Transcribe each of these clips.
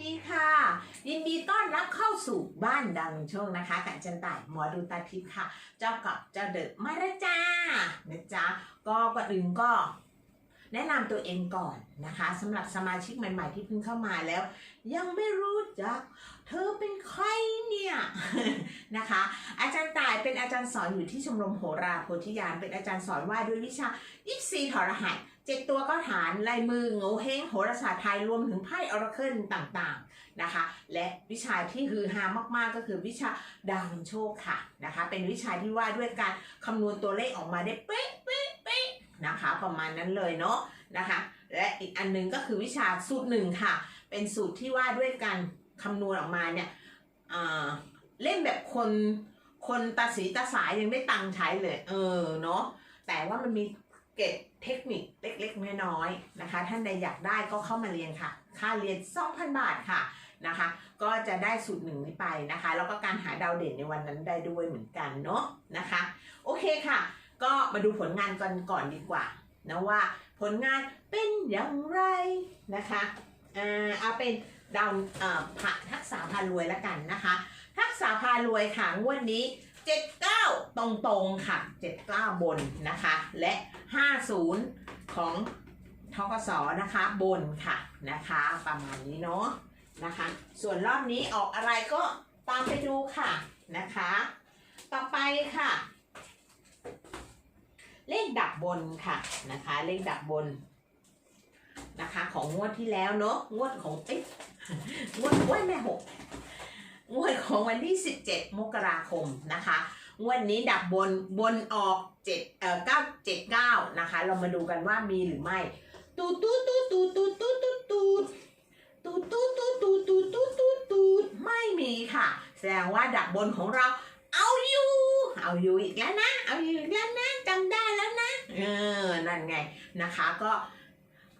ดีค่ะ ยินดีต้อนรับเข้าสู่บ้านดังโชคนะคะกับอาจันต่ายหมอดูตาทิพย์ค่ะ เจ้ากับเจ้าเด็กมาล้วจ้านะจ๊ะก็ก่อนอื่นก็แนะนำตัวเองก่อนนะคะสำหรับสมาชิกใหม่ ๆ ที่เพิ่งเข้ามาแล้ว ยังไม่รู้จัก เธอเป็นใครเนี่ยนะคะ อาจารย์ต่ายเป็นอาจารย์สอนอยู่ที่ชมรมโหราโพธิญาณเป็นอาจารย์สอนว่าด้วยวิชายิปซีถอรหัส เจ็ดตัวก็ฐานลายมือโงเฮงโหราศาสตร์ไทยรวมถึงไพ่ออราเคิลต่างๆนะคะ และวิชาที่ฮือฮามากๆก็คือวิชาดาวโชคค่ะนะคะ เป็นวิชาที่ว่าด้วยการคำนวณตัวเลขออกมาได้เป๊ะเป๊ะเป๊ะนะคะ ประมาณนั้นเลยเนาะนะคะ และอีกอันหนึงก็คือวิชาสูตรหนึ่งค่ะ เป็นสูตรที่ว่าด้วยการคำนวณออกมาเนี่ยเล่นแบบคนคนตาสีตาสายยังได้ตังค์ใช้เลย เออเนาะแต่ว่ามันมีเกร็ด เทคนิคเล็กๆน้อยๆนะคะ ท่านใดอยากได้ก็เข้ามาเรียนค่ะ ค่าเรียน 2,000 บาทค่ะนะคะ ก็จะได้สูตรหนึ่งนี้ไปนะคะ แล้วก็การหาดาวเด่นในวันนั้นได้ด้วยเหมือนกันเนาะนะคะ โอเคค่ะ ก็มาดูผลงานกันก่อนดีกว่านะว่าผลงานเป็นอย่างไรนะคะอ่าเอาเป็นดาวเอ่อพระทักษะพารวยล้วกันนะคะ ทักษะพารวยค่ะงวดนี้ 79 ตรงๆค่ะ 79 บนนะคะ และ 50 ของทกสนะคะบนค่ะนะคะ ประมาณนี้เนาะนะคะ ส่วนรอบนี้ออกอะไรก็ตามไปดูค่ะนะคะ ต่อไปค่ะ เลขดับบนค่ะนะคะ เลขดับบนนะคะ ของงวดที่แล้วเนาะงวดของเอ๊ะงวดโอ้ยแม่หก งวดของวันที่ 17 มกราคมนะคะงวดนี้ดับบนบนออก7เอ่อ979นะคะ เรามาดูกันว่ามีหรือไม่ตูดตูดตูดตูดตูดตูดตูดตูดตูดตูดตูดตูดตูดตูดตูดตูดไม่มีค่ะ แสดงว่าดับบนของเราเอาอยู่เอาอยู่อีกแล้วนะ เอาอยู่อีกแล้วนะจำได้แล้วนะ เออ นั่นไงนะคะก็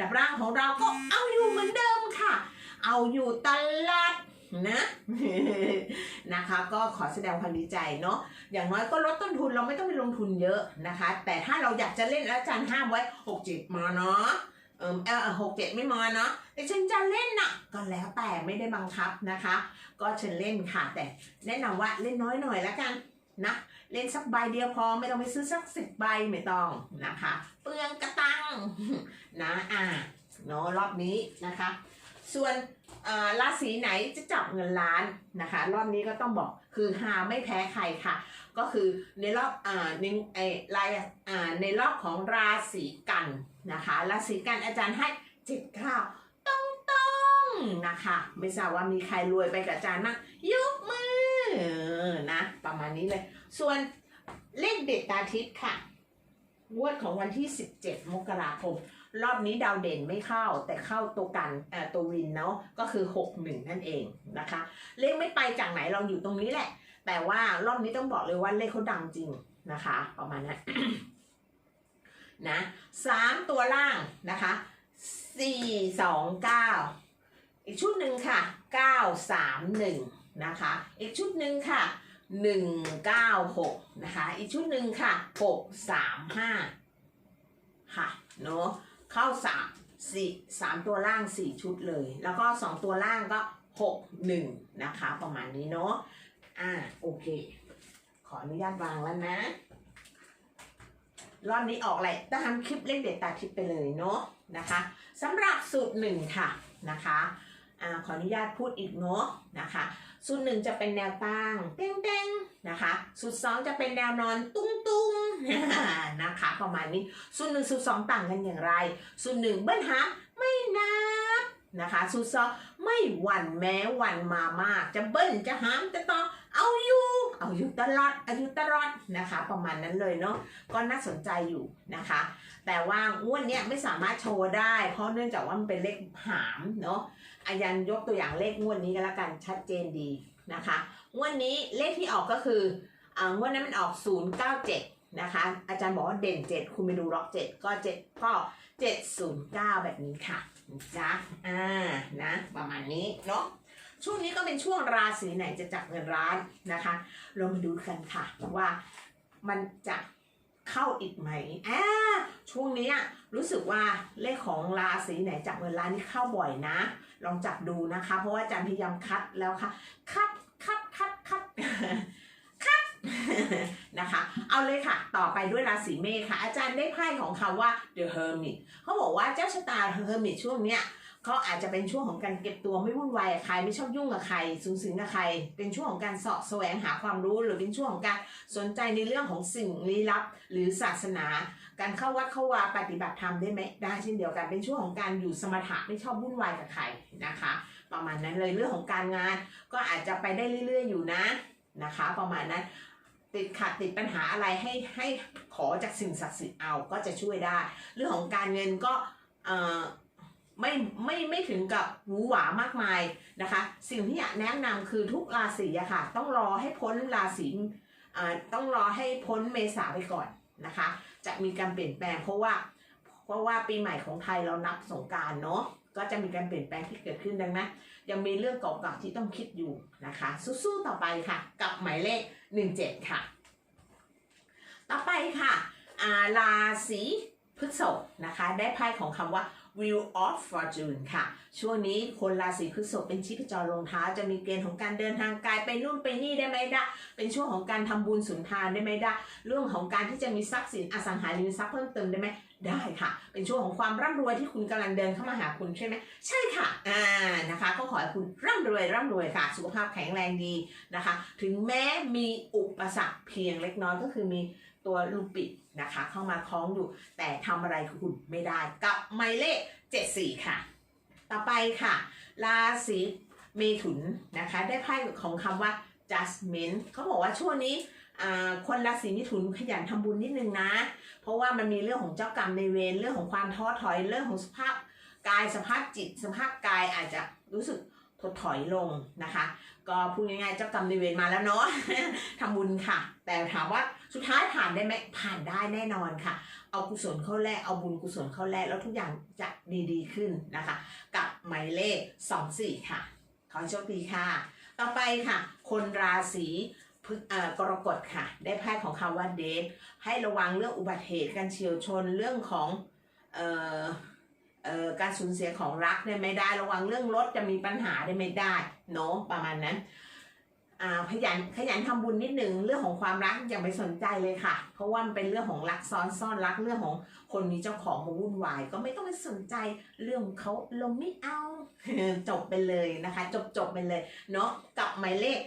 ดับร่างของเราก็เอาอยู่เหมือนเดิมค่ะ เอาอยู่ตลอดนะนะคะก็ขอแสดงความดีใจเนาะอย่างน้อยก็ลดต้นทุนเราไม่ต้องไปลงทุนเยอะนะคะ แต่ถ้าเราอยากจะเล่นแล้วอาจารย์ห้ามไว้หกเจ็ดมาเนาะเออเออหกเจ็ดไม่มาเนาะแต่ฉันจะเล่นน่ะก็แล้วแต่ไม่ได้บังคับนะคะ ก็เชิญเล่นค่ะ แต่แนะนำว่าเล่นน้อยหน่อยแล้วกัน นะเล่นสักใบเดียวพอไม่ต้องไปซื้อสักสิบใบไม่ต้องนะคะ เปลืองกระตังนะอ่าเนาะรอบนี้นะคะ ส่วนเอ่อราศีไหนจะจับเงินล้านนะคะ รอบนี้ก็ต้องบอกคือหาไม่แพ้ใครค่ะ ก็คือในรอบอ่าในไอรายอ่าในรอบของราศีกันนะคะราศีกันอาจารย์ให้เจ็ดข้าวต้องต้องๆนะคะ ไม่ทราบว่ามีใครรวยไปกับอาจารย์บ้งยกมือ ออนะ ประมาณนี้เลย ส่วนเลขเด็ดตาทิพย์ค่ะงวดของวันที่ 17 มกราคม รอบนี้ดาวเด่นไม่เข้า แต่เข้าตัวกันเอ่อตัววินเนาะก็คือ 61 นั่นเองนะคะ เลขไม่ไปจากไหนเราอยู่ตรงนี้แหละ แต่ว่ารอบนี้ต้องบอกเลยว่าเลขเขาดังจริงนะคะ ประมาณนั้นนะสามตัวล่างนะคะสี่สองเก้าอีกชุดหนึ่งค่ะเก้าสามหนึ่ง นะคะ อีกชุดหนึ่งค่ะหนึ่งเก้าหกนะคะ อีกชุดหนึ่งค่ะหกสามห้าค่ะเนาะเข้าสามสี่สามตัวล่างสี่ชุดเลย แล้วก็สองตัวล่างก็หกหนึ่งนะคะ ประมาณนี้เนาะอ่าโอเค ขออนุญาตวางแล้วนะรอบนี้ออกอะไรตามคลิปเล่นเด็ดตาทิปไปเลยเนาะนะคะสำหรับสูตรหนึ่งค่ะนะคะอ่าขออนุญาตพูดอีกเนาะนะคะ สูตรหนึ่งจะเป็นแนวตั้งเต้งเต้งๆนะคะ สูตรสองจะเป็นแนวนอนตุ้งตุ้งนะคะประมาณนี้ สูตรหนึ่งสูตรสองต่างกันอย่างไร สูตรหนึ่งเบิ้ลหามไม่นับนะคะ สูตรสองไม่หวั่นแม้หวั่นมามาก จะเบิ้ลจะหามจะต่อเอาอยู่เอาอยู่ตลอดอายู่ตลอดนะคะ ประมาณนั้นเลยเนาะก็น่าสนใจอยู่นะคะ แต่ว่างวดเนี้ยไม่สามารถโชว์ได้ เพราะเนื่องจากว่ามันเป็นเลขหามเนาะ อายันยกตัวอย่างเลขงวดนี้ก็แล้วกันชัดเจนดีนะคะงวดนี้เลขที่ออกก็คืออ่างวดนั้นมันออก 097 นะคะ อาจารย์บอกว่าเด่น 7 คุณไปดูล็อก 7 ก็ 7 ก็ 709 แบบนี้ค่ะจ้ะอ่านะ ประมาณนี้เนาะช่วงนี้ก็เป็นช่วงราศีไหนจะจับเงินร้านนะคะ เรามาดูกันค่ะว่ามันจะ เข้าอีกไหมอ่าช่วงนี้รู้สึกว่าเลขของราศีไหนจับเงินล้านนี่เข้าบ่อยนะ ลองจับดูนะคะ เพราะว่าอาจารย์พยายามคัดแล้วค่ะ คัดคัดคัดคัดคัด นะคะ เอาเลยค่ะ ต่อไปด้วยราศีเมษค่ะ อาจารย์ได้ไพ่ของคำว่า The Hermit เขาบอกว่าเจ้าชะตา Hermit ช่วงเนี้ยเขาอาจจะเป็นช่วงของการเก็บตัวไม่วุ่นวายกับใครไม่ชอบยุ่งกับใคร สูงสิงกับใคร เป็นช่วงของการสาะแสวงหาความรู้ หรือเป็นช่วงของการสนใจในเรื่องของสิ่งลี้ลับ หรือศาสนา การเข้าวัดเข้าวาปฏิบัติธรรมได้ไหมได้เช่นเดียวกันเป็นช่วงของการอยู่สมถะไม่ชอบวุ่นวายกับใครนะคะ ประมาณนั้นเลยเรื่องของการงาน ก็อาจจะไปได้เรื่อย ๆ อยู่นะนะคะ ประมาณนั้น ติดขัดติดปัญหาอะไรให้ให้ขอจากสิ่งศักดิ์สิทธิ์เอาก็จะช่วยได้ เรื่องของการเงินก็เออไม่ไม่ไม่ถึงกับหวือหวามากมายนะคะ สิ่งที่อยากแนะนำคือทุกราศีอะค่ะ ต้องรอให้พ้นราศีอ่าต้องรอให้พ้นเมษาไปก่อนนะคะ จะมีการเปลี่ยนแปลงเพราะว่าเพราะว่าปีใหม่ของไทยเรานับสงการเนาะ ก็จะมีการเปลี่ยนแปลงที่เกิดขึ้นดังนั้นยังมีเรื่องเก่าๆที่ต้องคิดอยู่นะคะ สู้ๆต่อไปค่ะ กับหมายเลข 17 ค่ะ ต่อไปค่ะอาราศี พฤษภนะคะ ได้ไพ่ของคำว่า Wheel of Fortune ค่ะ ช่วงนี้คนราศีพฤษภเป็นชีพจรลงเท้า จะมีเกณฑ์ของการเดินทางไกลไปนู่นไปนี่ได้ไหมได้เป็นช่วงของการทำบุญสุนทานได้ไหมได้เรื่องของการที่จะมีทรัพย์สินอสังหาริมทรัพย์เพิ่มเติมได้ไหมได้ค่ะ เป็นช่วงของความร่ำรวยที่คุณกำลังเดินเข้ามาหาคุณใช่ไหมใช่ค่ะอ่านะคะ ก็ขอให้คุณร่ำรวยร่ำรวยค่ะ สุขภาพแข็งแรงดีนะคะ ถึงแม้มีอุปสรรคเพียงเล็กน้อยก็คือมี ตัวลูปิดนะคะ เข้ามาคล้องอยู่ แต่ทำอะไรคุณไม่ได้ กับหมายเลข74ค่ะ ต่อไปค่ะ ราศีเมถุนนะคะ ได้ไพ่ของคำว่า judgment เขาบอกว่าช่วงนี้อ่าคนราศีมิถุนขยันทำบุญนิดนึงนะ เพราะว่ามันมีเรื่องของเจ้ากรรมในายเวรเรื่องของความท้อถอยเรื่องของสภาพกายสภาพจิตสภาพกายอาจจะรู้สึก ดถอยลงนะคะ ก็พูดง่ายๆเจ้ากรรมนายเวรมาแล้วเนาะทำบุญค่ะ แต่ถามว่าสุดท้ายผ่านได้ไหมผ่านได้แน่นอนค่ะ เอากุศลเข้าแลกเอาบุญกุศลเข้าแลกแล้วทุกอย่างจะดีๆขึ้นนะคะ กับหมายเลข 24 ค่ะ ขอโชคดีค่ะ ต่อไปค่ะ คนราศีกรกฎค่ะ ได้ไพ่ของคำว่าเดทให้ระวังเรื่องอุบัติเหตุการเฉียวชนเรื่องของเอ่อเอ่อ การสูญเสียของรักได้ไม่ได้ระวังเรื่องรถจะมีปัญหาได้ไม่ได้เนาะประมาณนั้นอ่าขยันขยันทำบุญนิดนึงเรื่องของความรักอย่าไปสนใจเลยค่ะ เพราะว่ามันเป็นเรื่องของรักซ้อนซ่อนรักเรื่องของคนมีเจ้าของมาวุ่นวาย ก็ไม่ต้องไปสนใจเรื่องของเขาเราไม่เอาจบไปเลยนะคะ จบจบไปเลยเนาะกับหมายเลข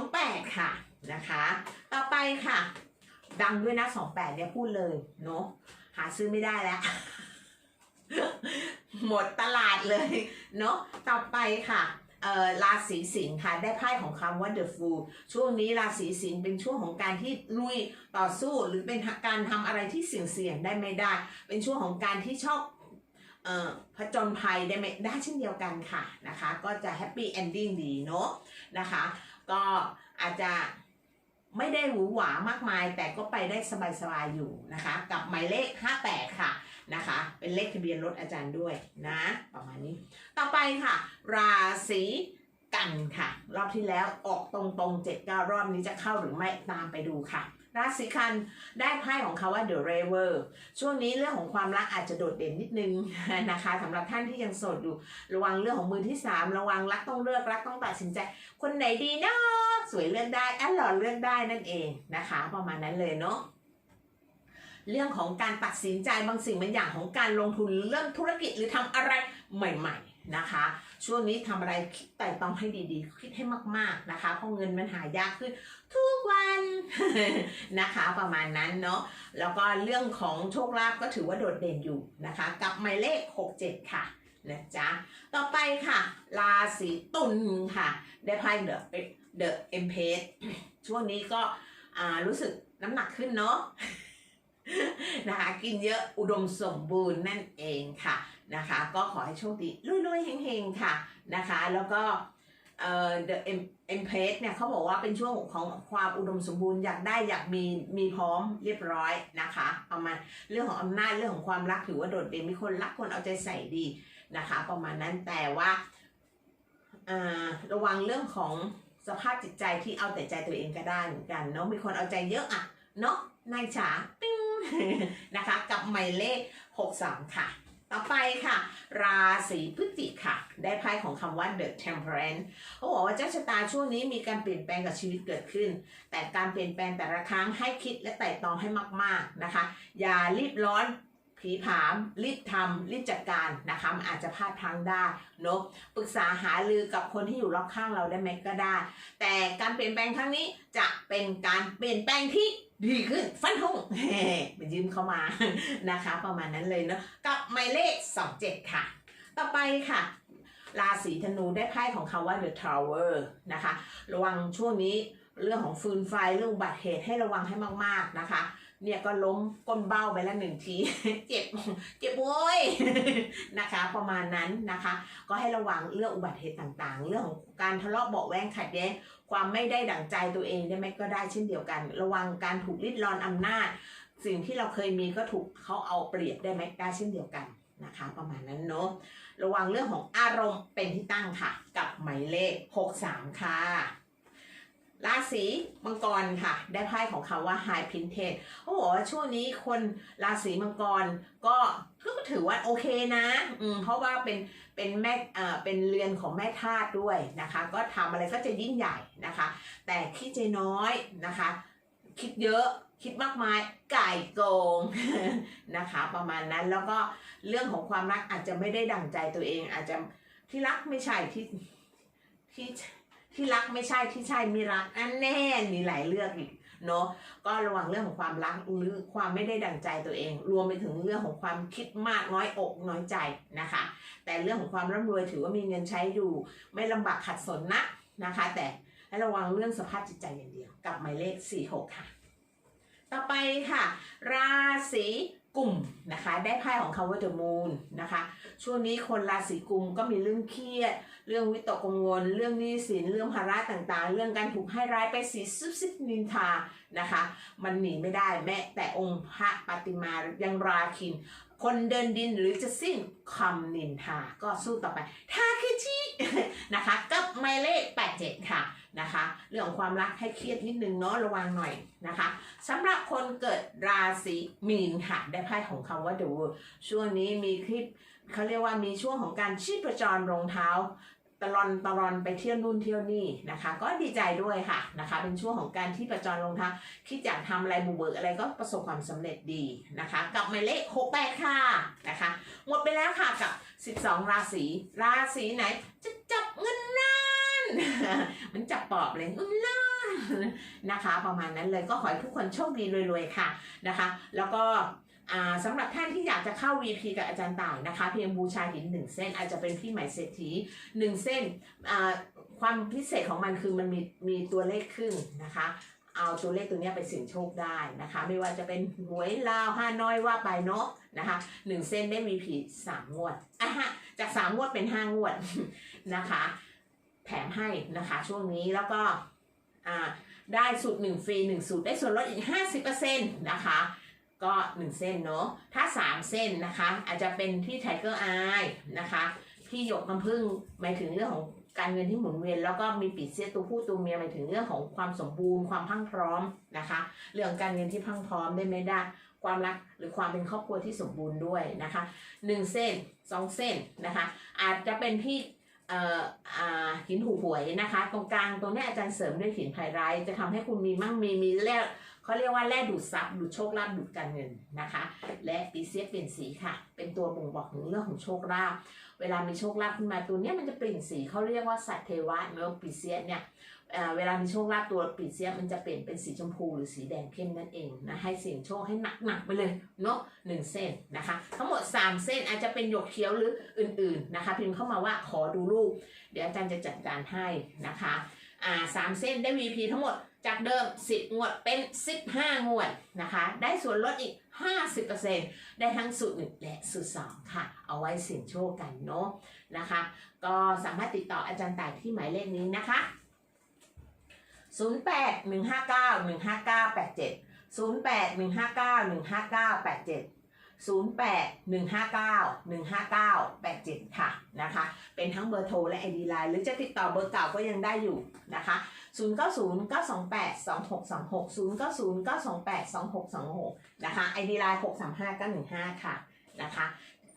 28 ค่ะนะคะ ต่อไปค่ะ ดังด้วยนะ 28เนี่ยพูดเลยเนาะหาซื้อไม่ได้แล้ว หมดตลาดเลยเนาะต่อไปค่ะราศีสิงค์ค่ะได้ไพ่ของคำว่า the fool ช่วงนี้ราศีสิงค์เป็นช่วงของการที่ลุยต่อสู้หรือเป็นการทำอะไรที่เสี่ยงๆได้ไม่ได้ เป็นช่วงของการที่ชอบออผจญภัยได้ไหมได้เช่นเดียวกันค่ะนะคะ ก็จะแฮปปี้เอนดิ้งดีเนาะนะคะ ก็อาจจะไม่ได้หวือหวามากมาย แต่ก็ไปได้สบายๆอยู่นะคะ กับหมายเลข 58 ค่ะ นะคะ เป็นเลขทะเบียนรถอาจารย์ด้วยนะ ประมาณนี้ ต่อไปค่ะ ราศีกันค่ะ รอบที่แล้วออกตรงๆเจ็ดเก้ารอบนี้จะเข้าหรือไม่ตามไปดูค่ะราศีกันได้ไพ่ของเขาว่า The Raver ช่วงนี้เรื่องของความรักอาจจะโดดเด่นนิดนึงนะคะสำหรับท่านที่ยังโสดอยู่ ระวังเรื่องของมือที่สามระวังรักต้องเลือกรักต้องตัดสินใจ คนไหนดีเนาะสวยเลือกได้อันหล่อเลือกได้นั่นเองนะคะ ประมาณนั้นเลยเนาะ เรื่องของการตัดสินใจบางสิ่งบางอย่างของการลงทุนเริ่มธุรกิจหรือทำอะไรใหม่ ๆนะคะ ช่วงนี้ทำอะไรคิดไต่ตองให้ดีๆ คิดให้มากๆนะคะเพราะเงินมันหายากขึ้นทุกวันนะคะประมาณนั้นเนาะแล้วก็เรื่องของโชคลาภก็ถือว่าโดดเด่นอยู่นะคะ กับหมายเลข 67 ค่ะนะจ๊ะ ต่อไปค่ะ ราศีตุลค่ะ ได้ไพ่เดอะเดอะเอ็มเพสช่วงนี้ก็รู้สึกน้ำหนักขึ้นเนาะ นะคะกินเยอะอุดมสมบูรณ์นั่นเองค่ะนะคะ ก็ขอให้โชคดีรวยๆเฮงๆค่ะนะคะ แล้วก็เอ่อ the e m p r e s เนี่ยเขาบอกว่าเป็นช่วงของความอุดมสมบูรณ์อยากได้อยากมีมีพร้อมเรียบร้อยนะคะประมาณเรื่องของอำนาจเรื่องของความรักถือว่าโดดเด่นมีคนรักคนเอาใจใส่ดีนะคะ ประมาณนั้นแต่ว่าอ่าระวังเรื่องของสภาพจิตใจที่เอาแต่ใจตัวเองก็ได้เหมือนกันเนาะมีคนเอาใจเยอะอะเนาะนายจ๋าปิ้ง นะคะ กับหมายเลข 63 ค่ะ ต่อไปค่ะ ราศีพฤศจิกค่ะ ได้ไพ่ของคำว่า The Temperance เขาบอกว่าเจ้าชะตาช่วงนี้มีการเปลี่ยนแปลงกับชีวิตเกิดขึ้น แต่การเปลี่ยนแปลงแต่ละครั้งให้คิดและไต่ตรองให้มาก ๆนะคะ อย่ารีบร้อนผีผามรีบทำรีบจัดการนะคะมันอาจจะพลาดพลั้งได้เนอะปรึกษาหารือกับคนที่อยู่รอบข้างเราได้ไหมก็ได้ แต่การเปลี่ยนแปลงครั้งนี้จะเป็นการเปลี่ยนแปลงที่ ดีขึ้นฟันธงไปยืมเข้ามานะคะ ประมาณนั้นเลยเนาะกับหมายเลข 27 ค่ะ ต่อไปค่ะ ราศีธนูได้ไพ่ของคาว่า The Tower นะคะ ระวังช่วงนี้เรื่องของฟืนไฟเรื่องอุบัติเหตุให้ระวังให้มากๆนะคะ เนี่ยก็ล้มก้นเบ้าไปแล้วหนึ่งที เจ็บ เจ็บโว้ยนะคะ ประมาณนั้นนะคะ ก็ให้ระวังเรื่องอุบัติเหตุต่างๆ เรื่องของการทะเลาะเบาแวงขัดแย้งความไม่ได้ดั่งใจตัวเองได้ไหมก็ได้เช่นเดียวกัน ระวังการถูกลิดรอนอำนาจ สิ่งที่เราเคยมีก็ถูกเขาเอาเปรียบได้ไหมได้เช่นเดียวกันนะคะ ประมาณนั้นเนาะระวังเรื่องของอารมณ์เป็นที่ตั้งค่ะ กับหมายเลข 63 ค่ะ ราศีมังกรค่ะ ได้ไพ่ของคำว่า High Printed เขาบอกว่าช่วงนี้คนราศีมังกรก็ก็ถือว่าโอเคนะอืมเพราะว่าเป็นเป็นแม่เอ่อเป็นเรือนของแม่ธาตุด้วยนะคะ ก็ทำอะไรก็จะยิ่งใหญ่นะคะ แต่คิดใจน้อยนะคะ คิดเยอะคิดมากมายไก่โกงนะคะ ประมาณนั้นแล้วก็เรื่องของความรักอาจจะไม่ได้ดั่งใจตัวเอง อาจจะที่รักไม่ใช่ที่ที่ ที่รักไม่ใช่ที่ใช่ไม่รักอันแน่มีหลายเรื่องอีกเนาะก็ระวังเรื่องของความรักหรือความไม่ได้ดังใจตัวเอง รวมไปถึงเรื่องของความคิดมากน้อยอกน้อยใจนะคะ แต่เรื่องของความร่ำรวยถือว่ามีเงินใช้อยู่ ไม่ลำบากขัดสนนะนะคะ แต่ให้ระวังเรื่องสภาพจิตใจอย่างเดียว กับหมายเลข 46 ค่ะ ต่อไปค่ะ ราศีกุมนะคะ ได้ไพ่ของคำว่า The Moon นะคะ ช่วงนี้คนราศีกุมก็มีเรื่องเครียด เรื่องวิตกกังวล เรื่องหนี้สินเรื่องภาระต่างๆ เรื่องการถูกให้ร้ายไปสีซุบซิบนินทานะคะ มันหนีไม่ได้แม้แต่องค์พระปฏิมายังราคิน คนเดินดินหรือจะสิ้นคำนินทาก็สู้ต่อไปทาเคชินะคะกับหมายเลข87 ค่ะนะคะ เรื่องของความรักให้เครียดนิดนึงเนาะระวังหน่อยนะคะสำหรับคนเกิดราศีมีนค่ะ ได้ไพ่ของคำว่า The World ช่วงนี้มีคลิป เขาเรียกว่ามีช่วงของการชีพจรรองเท้าตลอนตลอนไปเที่ยวนู่นเที่ยวนี่นะคะ ก็ดีใจด้วยค่ะนะคะ เป็นช่วงของการที่ประจรลงท้าคิดอยากทำอะไรบุเบิกอะไรก็ประสบความสำเร็จดีนะคะ กับหมายเลข68ค่ะนะคะ หมดไปแล้วค่ะกับ 12 ราศีราศีไหน จะจับเงินล้านมันจับปอบเลยเงินล้านนะคะ ประมาณนั้นเลยก็ขอให้ทุกคนโชคดีรวยๆค่ะนะคะ แล้วก็ สำหรับท่านที่อยากจะเข้า VP กับอาจารย์ต่ายนะคะ เพียงบูชาหินหนึ่งเส้น อาจจะเป็นพี่ใหม่เศรษฐีหนึ่งเส้นความพิเศษของมันคือมันมีมีตัวเลขขึ้นนะคะ เอาตัวเลขตัวนี้ไปเสี่ยงโชคได้นะคะ ไม่ว่าจะเป็นหวยลาวฮานอยว่าไปเนาะนะคะหนึ่งเส้นได้ VP สามงวดอะฮะจากสามงวดเป็นห้างวดนะคะแถมให้นะคะช่วงนี้แล้วก็อ่าได้สูตรหนึ่งฟรีหนึ่งสูตรได้ส่วนลดอีก50%นะคะ ก็หนึ่งเส้นเนาะถ้าสามเส้นนะคะ อาจจะเป็นที่ไทเกอร์อายนะคะที่หยกน้ำผึ้งหมายถึงเรื่องของการเงินที่หมุนเวียนแล้วก็มีปีเสียตัวผู้ตัวเมียหมายถึงเรื่องของความสมบูรณ์ความพังพร้อมนะคะ เรื่องการเงินที่พังพร้อมได้ไหมได้ ความรักหรือความเป็นครอบครัวที่สมบูรณ์ด้วยนะคะหนึ่งเส้นสองเส้นนะคะ อาจจะเป็นที่เอ่ออหินหูหวยนะคะ ตรงกลางตรงนี้อาจารย์เสริมด้วยหินไพไรจะทำให้คุณมีมั่งมีมีแร่ เขาเรียกว่าแร่ดูดซับดูดโชคลาภดูดการเงินนะคะ และปีเสียเปลี่ยนสีค่ะ เป็นตัวบ่งบอกถึงเรื่องของโชคลาภเวลามีโชคลาภขึ้นมาตัวเนี้ยมันจะเปลี่ยนสีเขาเรียกว่าสัตว์เทวะเนื้อปีเสียเนี่ยเวลามีโชคลาภตัวปีเสียมันจะเปลี่ยนเป็นสีชมพูหรือสีแดงเข้มนั่นเองนะให้เสี่ยงโชคให้หนักๆไปเลยเนาะหนึ่งเส้นนะคะ ทั้งหมด 3 เส้นอาจจะเป็นหยกเขียวหรืออื่นๆนะคะ พิมพ์เข้ามาว่าขอดูรูปเดี๋ยวอาจารย์จะจัดการให้นะคะอ่าสามเส้นได้ VP ทั้งหมด จากเดิม 10 งวดเป็น 15 งวดนะคะ ได้ส่วนลดอีก 50%ได้ทั้งสูตร1และสูตร2ค่ะ เอาไว้เสี่ยงโชคกันเนาะนะคะ ก็สามารถติดต่ออาจารย์ต่ายที่หมายเลขนี้นะคะ 08 159 15987 08 159 15987 08 159 15987 ค่ะนะคะ เป็นทั้งเบอร์โทรและ ID Line หรือจะติดต่อเบอร์เก่าก็ยังได้อยู่นะคะ 090 928 2626 090 928 2626 นะคะ ID Line 635 915 ค่ะนะคะ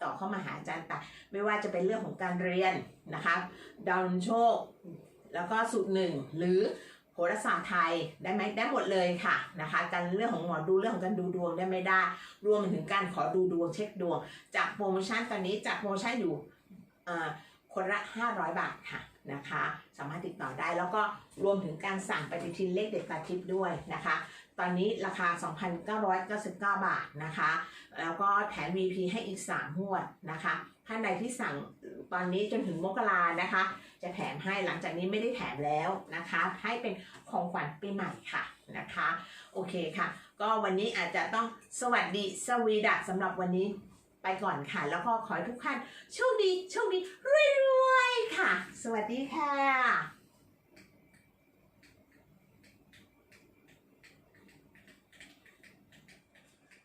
ต่อเข้ามาหาอาจารย์ตาไม่ว่าจะเป็นเรื่องของการเรียนนะคะดาวน์โชค แล้วก็สูตรหนึ่งหรือ โหราศาสตร์ไทยได้ไหมได้หมดเลยค่ะนะคะการเรื่องของหมอดูเรื่องของการดูดวงได้ไม่ได้ รวมถึงการขอดูดวงเช็คดวง จากโปรโมชั่นตอนนี้จากโปรโมชั่นอยู่เอ่อคนละ 500 บาทค่ะนะคะ สามารถติดต่อได้แล้วก็รวมถึงการสั่งปฏิทินเลขเด็ดตาทิพย์ด้วยนะคะ ตอนนี้ราคา 2,999 บาทนะคะ แล้วก็แถม VP ให้อีก 3 งวดนะคะ ท่านใดที่สั่งตอนนี้จนถึงมกรานะคะ จะแถมให้หลังจากนี้ไม่ได้แถมแล้วนะคะ ให้เป็นของขวัญปีใหม่ค่ะนะคะ โอเคค่ะ ก็วันนี้อาจจะต้องสวัสดีสวีดัสสำหรับวันนี้ไปก่อนค่ะ แล้วก็ขอให้ทุกท่านโชคดีโชคดีรวยๆค่ะ สวัสดีค่ะ